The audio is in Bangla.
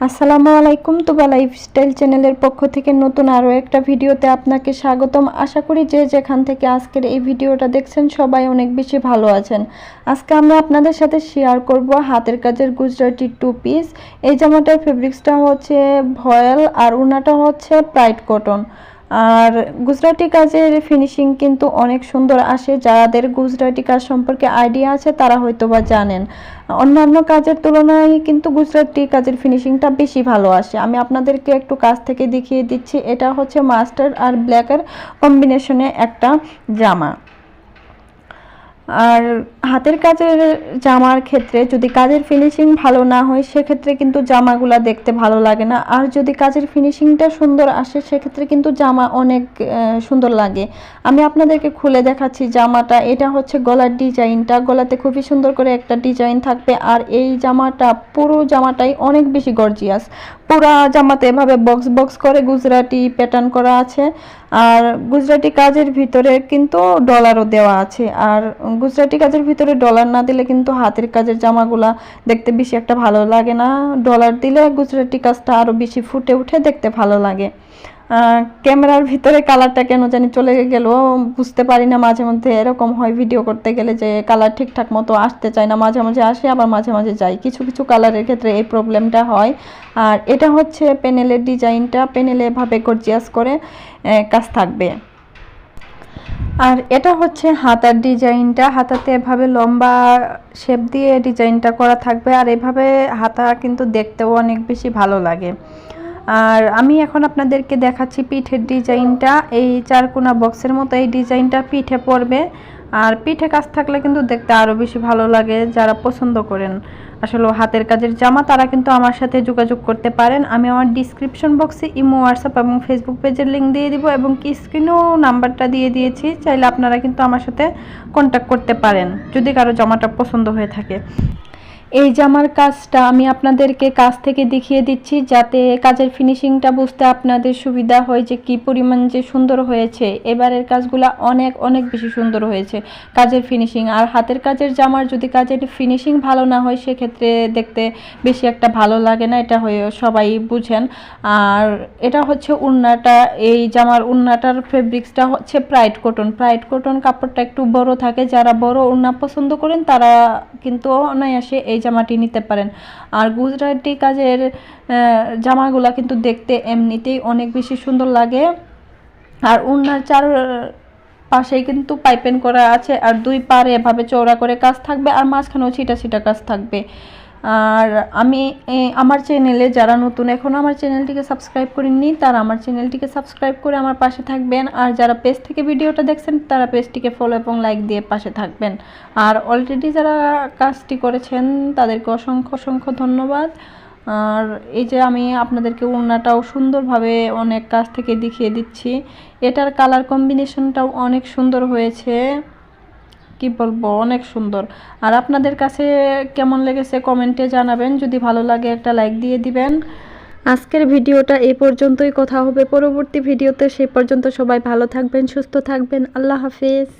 আসসালামু আলাইকুম তোবা লাইফস্টাইল চ্যানেলের পক্ষ থেকে নতুন আরও একটা ভিডিওতে আপনাকে স্বাগতম। আশা করি যে যেখান থেকে আজকের এই ভিডিওটা দেখছেন সবাই অনেক বেশি ভালো আছেন। আজকে আমরা আপনাদের সাথে শেয়ার করব হাতের কাজের গুজরাটি টু পিস এই জামাটার ফেব্রিক্সটা হচ্ছে ভয়েল আর উনাটা হচ্ছে প্রাইড কটন আর গুজরাটি কাজের ফিনিশিং কিন্তু অনেক সুন্দর আসে। যাদের গুজরাটি কাজ সম্পর্কে আইডিয়া আছে, তারা হয়তো বা জানেন। অন্যান্য কাজের তুলনায় কিন্তু গুজরাটি কাজের ফিনিশিংটা বেশি ভালো আসে। আমি আপনাদেরকে একটু কাজ থেকে দেখিয়ে দিচ্ছি। এটা হচ্ছে মাস্টার আর ব্ল্যাকের কম্বিনেশনে একটা জামা আর হাতের কাজের জামার ক্ষেত্রে যদি কাজের ফিনিশিং ভালো না হয়, সেক্ষেত্রে কিন্তু জামাগুলা দেখতে ভালো লাগে না। আর যদি কাজের ফিনিশিংটা সুন্দর আসে, সেক্ষেত্রে কিন্তু জামা অনেক সুন্দর লাগে। আমি আপনাদেরকে খুলে দেখাচ্ছি জামাটা। এটা হচ্ছে গলার ডিজাইনটা। গলাতে খুবই সুন্দর করে একটা ডিজাইন থাকবে। আর এই জামাটা, পুরো জামাটাই অনেক বেশি গর্জিয়াস পুরা জামাতে এভাবে বক্স বক্স করে গুজরাটি প্যাটার্ন করা আছে। আর গুজরাটি কাজের ভিতরে কিন্তু ডলারও দেওয়া আছে। আর গুজরাটি কাজের ভিতরে ডলার না দিলে কিন্তু হাতের কাজের জামাগুলা দেখতে বেশি একটা ভালো লাগে না। ডলার দিলে গুজরাটি কাজটা আরও বেশি ফুটে উঠে দেখতে ভালো লাগে। ক্যামেরার ভিতরে কালারটা কেন জানি চলে গেল, বুঝতে পারি না মাঝে মধ্যে এরকম হয় ভিডিও করতে গেলে যে কালার ঠিকঠাক মতো আসতে চায় না, মাঝে মাঝে আসে, আবার মাঝে মাঝে যায়। কিছু কিছু কালারের ক্ষেত্রে এই প্রবলেমটা হয়। আর এটা হচ্ছে প্যানেলের ডিজাইনটা প্যানেলে এভাবে গর্জিয়াস করে কাজ থাকবে। আর এটা হচ্ছে হাতার ডিজাইনটা হাতাতে এভাবে লম্বা শেপ দিয়ে ডিজাইনটা করা থাকবে, আর এভাবে হাতা কিন্তু দেখতেও অনেক বেশি ভালো লাগে। আর আমি এখন আপনাদেরকে দেখাচ্ছি পিঠের ডিজাইনটা। এই চারকোনা বক্সের মতো এই ডিজাইনটা পিঠে পড়বে। আর পিঠে কাজ থাকলে কিন্তু দেখতে আরও বেশি ভালো লাগে যারা পছন্দ করেন। আসলে হাতের কাজের জামা, তারা কিন্তু আমার সাথে যোগাযোগ করতে পারেন। আমি আমার ডিসক্রিপশন বক্সে ইমো হোয়াটসঅ্যাপ এবং ফেসবুক পেজের লিঙ্ক দিয়ে দিব এবং কি স্ক্রিনেও নাম্বারটা দিয়ে দিয়েছি। চাইলে আপনারা কিন্তু আমার সাথে কন্ট্যাক্ট করতে পারেন, যদি কারও জামাটা পছন্দ হয়ে থাকে। এই জামার কাজটা, আমি আপনাদেরকে কাজ থেকে দেখিয়ে দিচ্ছি যাতে কাজের ফিনিশিংটা বুঝতে আপনাদের সুবিধা হয় যে কি পরিমাণ যে সুন্দর হয়েছে। এবারের কাজগুলো অনেক অনেক বেশি সুন্দর হয়েছে কাজের ফিনিশিং আর হাতের কাজের জামার যদি কাজের ফিনিশিং ভালো না হয়, সেক্ষেত্রে দেখতে বেশি একটা ভালো লাগে না, এটা হয়ে সবাই বুঝেন। আর এটা হচ্ছে উন্নাটা, এই জামার উন্নাটার ফেব্রিক্সটা হচ্ছে প্রাইড কটন প্রাইড কটন কাপড়টা একটু বড় থাকে, যারা বড় উন্না পছন্দ করেন তারা কিন্তু অনায়াসে এই জামাটি নিতে পারেন। আর গুজরাটি কাজের জামাগুলা কিন্তু দেখতে এমনিতেই অনেক বেশি সুন্দর লাগে। আর উন্নার চার পাশেই কিন্তু পাইপেন করা আছে। আর দুই পারে এভাবে চওড়া করে কাজ থাকবে। আর মাঝখানেও ছিটা ছিটা কাজ থাকবে। আর আমি আমার চ্যানেলে যারা নতুন এখনও আমার চ্যানেলটিকে সাবস্ক্রাইব করেননি, তারা আমার চ্যানেলটিকে সাবস্ক্রাইব করে আমার পাশে থাকবেন। আর যারা পেজ থেকে ভিডিওটা দেখছেন, তারা পেজটিকে ফলো এবং লাইক দিয়ে পাশে থাকবেন। আর অলরেডি যারা কাজটি করেছেন, তাদেরকে অসংখ্য অসংখ্য ধন্যবাদ। আর এই যে আমি আপনাদেরকে ওড়নাটাও সুন্দরভাবে অনেক কাছ থেকে দেখিয়ে দিচ্ছি। এটার কালার কম্বিনেশনটাও অনেক সুন্দর হয়েছে। কি বলব, অনেক সুন্দর। আর আপনাদের কাছে কেমন লেগেছে কমেন্টে জানাবেন, যদি ভালো লাগে একটা লাইক দিয়ে দিবেন। আজকের ভিডিওটা এ পর্যন্তই, কথা হবে পরবর্তী ভিডিওতে, সে পর্যন্ত সবাই ভালো থাকবেন, সুস্থ থাকবেন, আল্লাহ হাফিজ।